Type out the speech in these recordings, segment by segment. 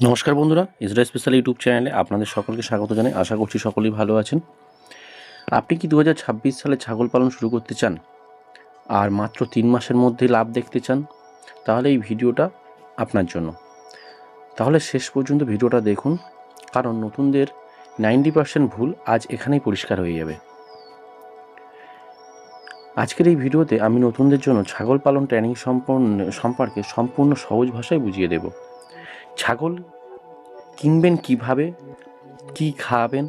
নমস্কার বন্ধুরা, Israel special YouTube চ্যানেলে আপনাদের সকলকে স্বাগত জানাই। আশা করছি সকলেই ভালো আছেন। আপনি কি দু হাজার ছাব্বিশ সালে ছাগল পালন শুরু করতে চান আর মাত্র তিন মাসের মধ্যে লাভ দেখতে চান? তাহলে এই ভিডিওটা আপনার জন্য। তাহলে শেষ পর্যন্ত ভিডিওটা দেখুন, কারণ নতুনদের নাইনটি পার্সেন্ট ভুল আজ এখানেই পরিষ্কার হয়ে যাবে। আজকের এই ভিডিওতে আমি নতুনদের জন্য ছাগল পালন ট্রেনিং সম্পন্ন সম্পর্কে সম্পূর্ণ সহজ ভাষায় বুঝিয়ে দেব। ছাগল? কিনবেন কীভাবে? কি খাওয়াবেন?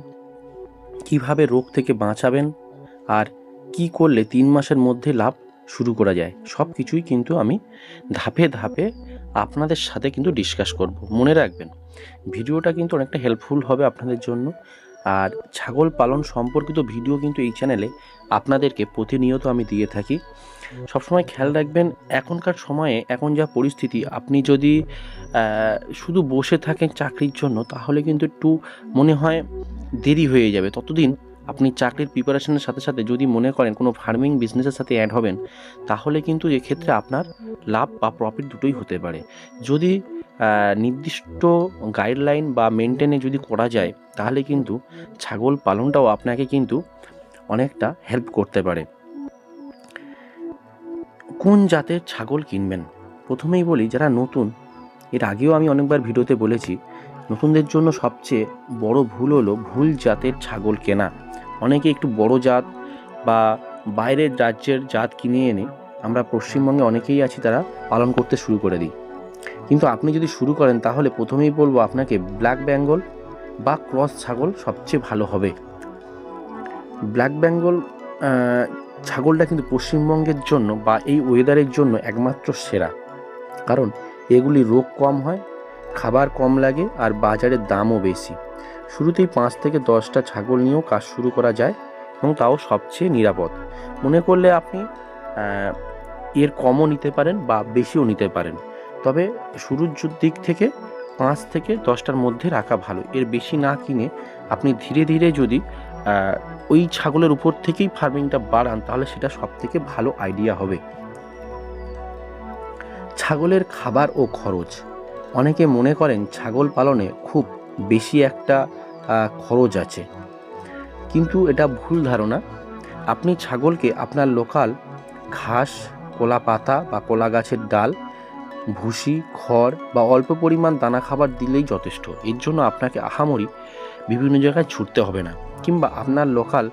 কীভাবে রোগ থেকে বাঁচাবেন? আর কি করলে তিন মাসের মধ্যে লাভ শুরু করা যায়? সব কিছুই কিন্তু আমি ধাপে ধাপে আপনাদের সাথে কিন্তু ডিসকাস করব। মনে রাখবেন, ভিডিওটা কিন্তু অনেকটা হেল্পফুল হবে আপনাদের জন্য। আর ছাগল পালন সম্পর্কিত ভিডিও কিন্তু এই চ্যানেলে আপনাদেরকে প্রতিনিয়ত আমি দিয়ে থাকি। সবসময় খেয়াল রাখবেন, এখনকার সময়ে এখন যা পরিস্থিতি, আপনি যদি শুধু বসে থাকেন চাকরির জন্য, তাহলে কিন্তু একটু মনে হয় দেরি হয়ে যাবে। ততদিন আপনি চাকরির প্রিপারেশনের সাথে সাথে যদি মনে করেন কোনো ফার্মিং বিজনেসের সাথে অ্যাড হবেন, তাহলে কিন্তু এক্ষেত্রে আপনার লাভ বা প্রফিট দুটোই হতে পারে। যদি নির্দিষ্ট গাইডলাইন বা মেনটেনে যদি করা যায়, তাহলে কিন্তু ছাগল পালনটাও আপনাকে কিন্তু অনেকটা হেল্প করতে পারে। কোন জাতের ছাগল কিনবেন? প্রথমেই বলি, যারা নতুন, এর আগেও আমি অনেকবার ভিডিওতে বলেছি, নতুনদের জন্য সবচেয়ে বড় ভুল হলো ভুল জাতের ছাগল কেনা। অনেকে একটু বড় জাত বা বাইরের রাজ্যের জাত কিনে এনে আমরা পশ্চিমবঙ্গে অনেকেই আছি তারা পালন করতে শুরু করে দিই। কিন্তু আপনি যদি শুরু করেন, তাহলে প্রথমেই বলব আপনাকে ব্ল্যাক বেঙ্গল বা ক্রস ছাগল সবচেয়ে ভালো হবে। ব্ল্যাক বেঙ্গল ছাগলটা কিন্তু পশ্চিমবঙ্গের জন্য বা এই ওয়েদারের জন্য একমাত্র সেরা। কারণ এগুলি রোগ কম হয়, খাবার কম লাগে আর বাজারের দামও বেশি। শুরুতেই পাঁচ থেকে দশটা ছাগল নিয়েও কাজ শুরু করা যায় এবং তাও সবচেয়ে নিরাপদ। মনে করলে আপনি এর কমও নিতে পারেন বা বেশিও নিতে পারেন। তবে শুরুর দিক থেকে পাঁচ থেকে দশটার মধ্যে রাখা ভালো। এর বেশি না কিনে আপনি ধীরে ধীরে যদি ওই ছাগলের উপর থেকেই ফার্মিংটা বাড়ান, তাহলে সেটা সব থেকে ভালো আইডিয়া হবে। ছাগলের খাবার ও খরচ। অনেকে মনে করেন ছাগল পালনে খুব বেশি একটা খরচ আছে। কিন্তু এটা ভুল ধারণা। আপনি ছাগলকে আপনার লোকাল ঘাস, কলা পাতা বা কলা গাছের ডাল, ভুসি, খড় বা অল্প পরিমাণ দানা খাবার দিলেই যথেষ্ট। এর জন্য আপনাকে আহামরি বিভিন্ন জায়গায় ছুটতে হবে না। কিংবা আপনার লোকাল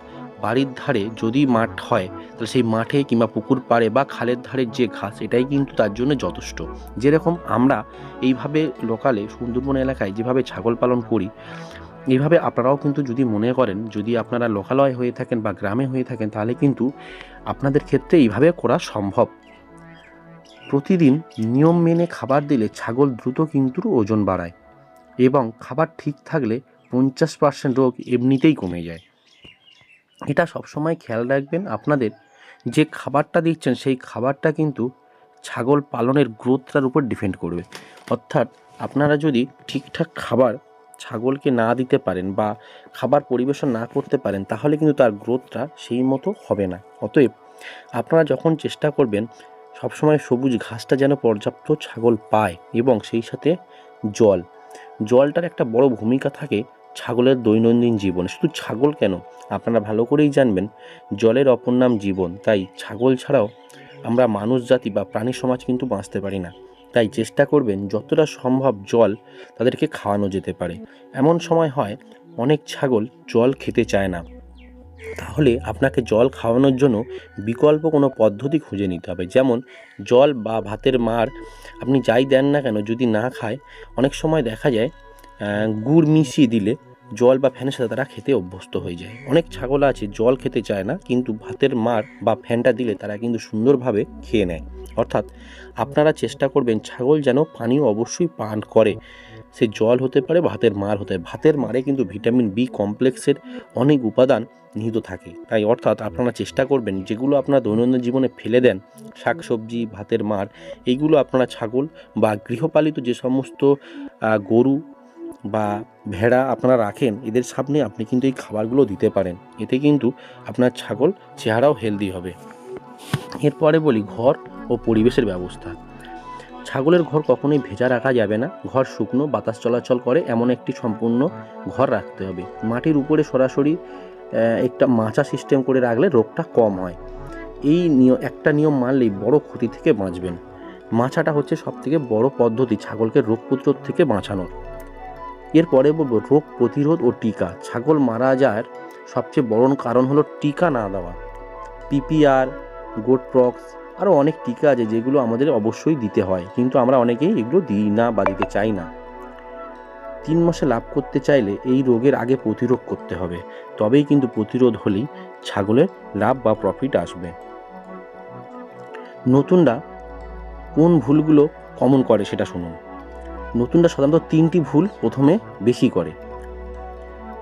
বাড়ির ধারে যদি মাঠ হয়, তাহলে সেই মাঠে কিংবা পুকুর পাড়ে বা খালের ধারের যে ঘাস, এটাই কিন্তু তার জন্য যথেষ্ট। যেরকম আমরা এইভাবে লোকালে সুন্দরবন এলাকায় যেভাবে ছাগল পালন করি এইভাবে আপনারাও কিন্তু যদি মনে করেন, যদি আপনারা লোকালয় হয়ে থাকেন বা গ্রামে হয়ে থাকেন, তাহলে কিন্তু আপনাদের ক্ষেত্রে এইভাবে করা সম্ভব। প্রতিদিন নিয়ম মেনে খাবার দিলে ছাগল দ্রুত কিন্তু ওজন বাড়ায় এবং খাবার ঠিক থাকলে পঞ্চাশ পার্সেন্ট রোগ এমনিতেই কমে যায়। এটা সবসময় খেয়াল রাখবেন আপনাদের, যে খাবারটা দিচ্ছেন সেই খাবারটা কিন্তু ছাগল পালনের গ্রোথটার উপর ডিপেন্ড করবে। অর্থাৎ আপনারা যদি ঠিকঠাক খাবার ছাগলকে না দিতে পারেন বা খাবার পরিবেশন না করতে পারেন, তাহলে কিন্তু তার গ্রোথটা সেই মতো হবে না। অতএব আপনারা যখন চেষ্টা করবেন, সবসময় সবুজ ঘাসটা যেন পর্যাপ্ত ছাগল পায় এবং সেই সাথে জল। জলটার একটা বড় ভূমিকা থাকে ছাগলের দৈনন্দিন জীবনে। শুধু ছাগল কেন? আপনারা ভালো করেই জানবেন, জলের অপর নাম জীবন। তাই ছাগল ছাড়াও আমরা মানুষ, জাতি বা প্রাণী সমাজ কিন্তু বাঁচতে পারি না। তাই চেষ্টা করবেন, যতটা সম্ভব জল তাদেরকে খাওয়ানো যেতে পারে। এমন সময় হয়, অনেক ছাগল জল খেতে চায় না। তাহলে আপনাকে জল খাওয়ানোর জন্য বিকল্প কোনো পদ্ধতি খুঁজে নিতে হবে। যেমন জল বা ভাতের মার আপনি যাই দেন না কেন, যদি না খায়, অনেক সময় দেখা যায় গুড় মিশিয়ে দিলে জল বা ফ্যানের সাথে তারা খেতে অভ্যস্ত হয়ে যায়। অনেক ছাগল আছে, জল খেতে চায় না, কিন্তু ভাতের মার বা ফ্যানটা দিলে তারা কিন্তু সুন্দরভাবে খেয়ে নেয়। অর্থাৎ আপনারা চেষ্টা করবেন ছাগল যেন পানীয় অবশ্যই পান করে। সে জল হতে পারে, ভাতের মার হতে পারে। ভাতের মারে কিন্তু ভিটামিন বি কমপ্লেক্সের অনেক উপাদান নিহিত থাকে। তাই অর্থাৎ আপনারা চেষ্টা করবেন, যেগুলো আপনারা দৈনন্দিন জীবনে ফেলে দেন, শাকসবজি, ভাতের মার এইগুলো আপনারা ছাগল বা গৃহপালিত যে সমস্ত গরু বা ভেড়া আপনারা রাখেন, এদের সামনে আপনি কিন্তু এই খাবারগুলো দিতে পারেন। এতে কিন্তু আপনার ছাগল চেহারাও হেলদি হবে। এরপরে বলি ঘর ও পরিবেশের ব্যবস্থা। ছাগলের ঘর কখনোই ভেজা রাখা যাবে না। ঘর শুকনো, বাতাস চলাচল করে, এমন একটি সম্পূর্ণ ঘর রাখতে হবে। মাটির উপরে সরাসরি একটা মাচা সিস্টেম করে রাখলে রোগটা কম হয়। এই নিয়ম একটা নিয়ম মানলেই বড় ক্ষতি থেকে বাঁচবেন। মাছাটা হচ্ছে সবথেকে বড় পদ্ধতি ছাগলকে রোগ প্রতিরোধ থেকে বাঁচানোর। এরপরে বলব, রোগ প্রতিরোধ ও টিকা। ছাগল মারা যাওয়ার সবচেয়ে বড় কারণ হলো টিকা না দেওয়া। পিপিআর গোটপ্রক্স আরও অনেক টিকা আছে যেগুলো আমাদের অবশ্যই দিতে হয়। কিন্তু আমরা অনেকেই এগুলো দিই না বা দিতে চাই না। তিন মাসে লাভ করতে চাইলে এই রোগের আগে প্রতিরোধ করতে হবে। তবেই কিন্তু প্রতিরোধ হলেই ছাগলের লাভ বা প্রফিট আসবে। নতুনরা কোন ভুলগুলো কমন করে সেটা শুনুন। নতুনরা সাধারণত তিনটি ভুল প্রথমে বেশি করে।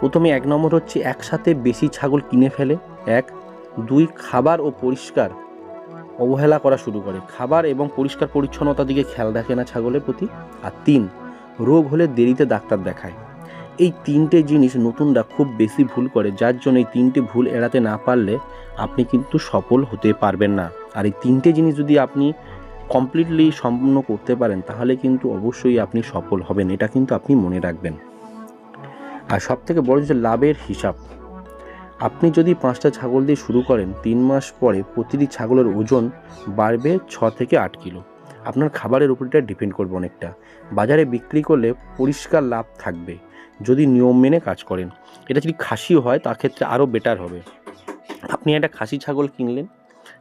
প্রথমে এক নম্বর হচ্ছে একসাথে বেশি ছাগল কিনে ফেলে। এক, দুই, খাবার ও পরিষ্কার অবহেলা করা শুরু করে। খাবার এবং পরিষ্কার পরিচ্ছন্নতার দিকে খেয়াল রাখে না ছাগলের প্রতি। আর তিন, রোগ হলে দেরিতে ডাক্তার দেখায়। এই তিনটে জিনিস নতুনরা খুব বেশি ভুল করে, যার জন্য এই তিনটে ভুল এড়াতে না পারলে আপনি কিন্তু সফল হতে পারবেন না। আর এই তিনটে জিনিস যদি আপনি কমপ্লিটলি সম্পূর্ণ করতে পারেন, তাহলে কিন্তু অবশ্যই আপনি সফল হবেন। এটা কিন্তু আপনি মনে রাখবেন। আর সব থেকে বড় যে লাভের হিসাব, আপনি যদি পাঁচটা ছাগল দিয়ে শুরু করেন, তিন মাস পরে প্রতিটি ছাগলের ওজন বাড়বে ছ থেকে আট কিলো। আপনার খাবারের উপর এটা ডিপেন্ড করবে অনেকটা। বাজারে বিক্রি করলে পরিষ্কার লাভ থাকবে, যদি নিয়ম মেনে কাজ করেন। এটা যদি খাসি হয়, তার ক্ষেত্রে আরও বেটার হবে। আপনি একটা খাসি ছাগল কিনলেন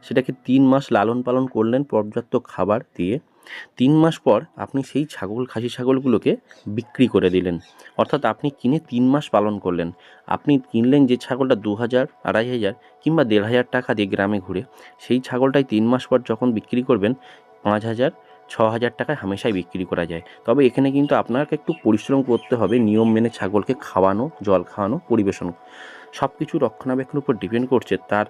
সেটাকে তিন মাস লালন পালন করলেন পর্যাপ্ত খাবার দিয়ে। তিন মাস পর আপনি সেই ছাগল, খাসি ছাগলগুলোকে বিক্রি করে দিলেন। অর্থাৎ আপনি কিনে তিন মাস পালন করলেন। আপনি কিনলেন যে ছাগলটা দু হাজার, আড়াই হাজার কিংবা দেড় হাজার টাকা দিয়ে গ্রামে ঘুরে, সেই ছাগলটাই তিন মাস পর যখন বিক্রি করবেন, পাঁচ হাজার, ছ হাজার টাকায় হামেশাই বিক্রি করা যায়। তবে এখানে কিন্তু আপনাকে একটু পরিশ্রম করতে হবে, নিয়ম মেনে ছাগলকে খাওয়ানো, জল খাওয়ানো, পরিবেশন। সব কিছু রক্ষণাবেক্ষণের উপর ডিপেন্ড করছে, তার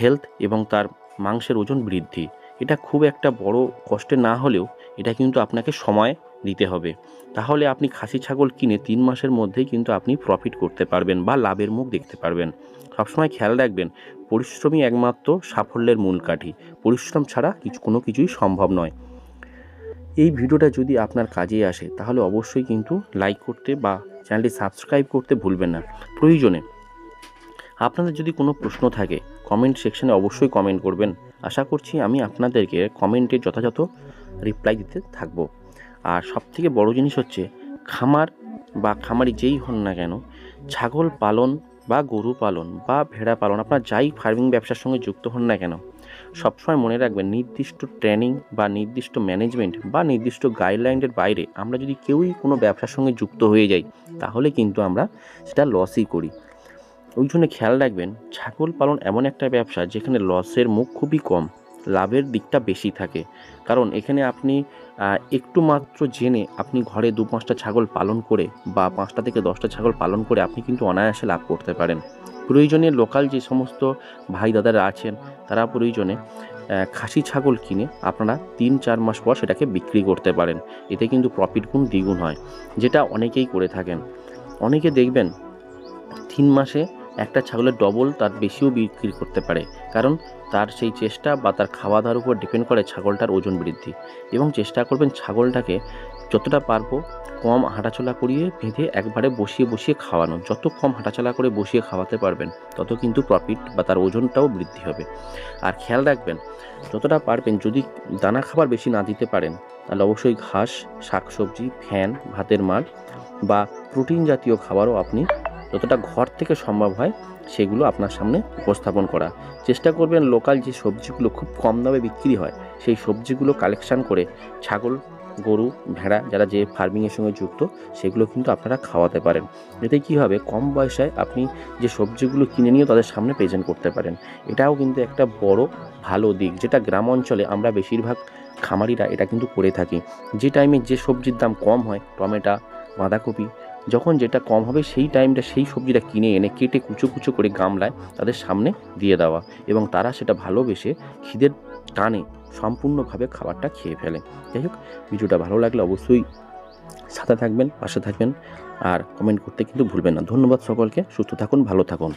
হেলথ এবং তার মাংসের ওজন বৃদ্ধি। এটা খুব একটা বড় কষ্টে না হলেও এটা কিন্তু আপনাকে সময় দিতে হবে। তাহলে আপনি খাসি ছাগল কিনে তিন মাসের মধ্যেই কিন্তু আপনি প্রফিট করতে পারবেন বা লাভের মুখ দেখতে পারবেন। সবসময় খেয়াল রাখবেন, পরিশ্রমই একমাত্র সাফল্যের মূল কাঠি। পরিশ্রম ছাড়া কিছু, কোনো কিছুই সম্ভব নয়। এই ভিডিওটা যদি আপনার কাজে আসে, তাহলে অবশ্যই কিন্তু লাইক করতে বা চ্যানেলটি সাবস্ক্রাইব করতে ভুলবেন না। প্রয়োজনে আপনাদের যদি কোনো প্রশ্ন থাকে কমেন্ট সেকশনে অবশ্যই কমেন্ট করবেন। আশা করছি আমি আপনাদেরকে কমেন্টে যথাযথ রিপ্লাই দিতে থাকব। আর সবথেকে বড় জিনিস হচ্ছে, খামার বা খামারি যেই হন না কেন, ছাগল পালন বা গরু পালন বা ভেড়া পালন, আপনার যাই ফার্মিং ব্যবসার সঙ্গে যুক্ত হন না কেন, সবসময় মনে রাখবেন নির্দিষ্ট ট্রেনিং বা নির্দিষ্ট ম্যানেজমেন্ট বা নির্দিষ্ট গাইডলাইনের বাইরে আমরা যদি কেউই কোনো ব্যবসার সঙ্গে যুক্ত হয়ে যাই, তাহলে কিন্তু আমরা সেটা লসই করি। ওই জন্য খেয়াল রাখবেন, ছাগল পালন এমন একটা ব্যবসা যেখানে লসের মুখ খুবই কম, লাভের দিকটা বেশি থাকে। কারণ এখানে আপনি একটু মাত্র জেনে আপনি ঘরে দু পাঁচটা ছাগল পালন করে বা পাঁচটা থেকে দশটা ছাগল পালন করে আপনি কিন্তু অনায়াসে লাভ করতে পারেন। প্রয়োজনে লোকাল যে সমস্ত ভাই দাদারা আছেন, তারা প্রয়োজনে খাসি ছাগল কিনে আপনারা তিন চার মাস পর সেটাকে বিক্রি করতে পারেন। এতে কিন্তু প্রফিট গুণ দ্বিগুণ হয়, যেটা অনেকেই করে থাকেন। অনেকে দেখবেন, তিন মাসে একটা ছাগলের ডবল তার বেশিও বিক্রি করতে পারে, কারণ তার সেই চেষ্টা বা তার খাওয়া দাওয়ার উপর ডিপেন্ড করে ছাগলটার ওজন বৃদ্ধি। এবং চেষ্টা করবেন ছাগলটাকে যতটা পারব কম হাঁটাচলা করিয়ে বেঁধে একবারে বসিয়ে বসিয়ে খাওয়ানো। যত কম হাঁটাচলা করে বসিয়ে খাওয়াতে পারবেন, তত কিন্তু প্রফিট বা তার ওজনটাও বৃদ্ধি হবে। আর খেয়াল রাখবেন, যতটা পারবেন যদি দানা খাবার বেশি না দিতে পারেন, তাহলে অবশ্যই ঘাস, শাকসবজি, ফ্যান, ভাতের মার বা প্রোটিন জাতীয় খাবারও আপনি যতটা ঘর থেকে সম্ভব হয়, সেগুলো আপনার সামনে উপস্থাপন করা। চেষ্টা করবেন লোকাল যে সবজিগুলো খুব কম দামে বিক্রি হয়, সেই সবজিগুলো কালেকশান করে ছাগল, গরু, ভেড়া যারা যে ফার্মিংয়ের সঙ্গে যুক্ত, সেগুলো কিন্তু আপনারা খাওয়াতে পারেন। এতে কী হবে? কম পয়সায় আপনি যে সবজিগুলো কিনে নিয়ে তাদের সামনে প্রেজেন্ট করতে পারেন। এটাও কিন্তু একটা বড় ভালো দিক, যেটা গ্রাম অঞ্চলে আমরা বেশিরভাগ খামারিরা এটা কিন্তু করে থাকি। যে টাইমে যে সবজির দাম কম হয়, টমেটো, বাঁধাকপি যখন যেটা কম হবে সেই টাইমটা সেই সবজিটা কিনে এনে কেটে কুচো কুচো করে গামলায় তাদের সামনে দিয়ে দেওয়া এবং তারা সেটা ভালোবেসে খিদের টানে সম্পূর্ণভাবে খাবারটা খেয়ে ফেলে। যাই হোক, ভিডিওটা ভালো লাগলে অবশ্যই সাথে থাকবেন, পাশে থাকবেন আর কমেন্ট করতে কিন্তু ভুলবেন না। ধন্যবাদ সকলকে, সুস্থ থাকুন, ভালো থাকুন।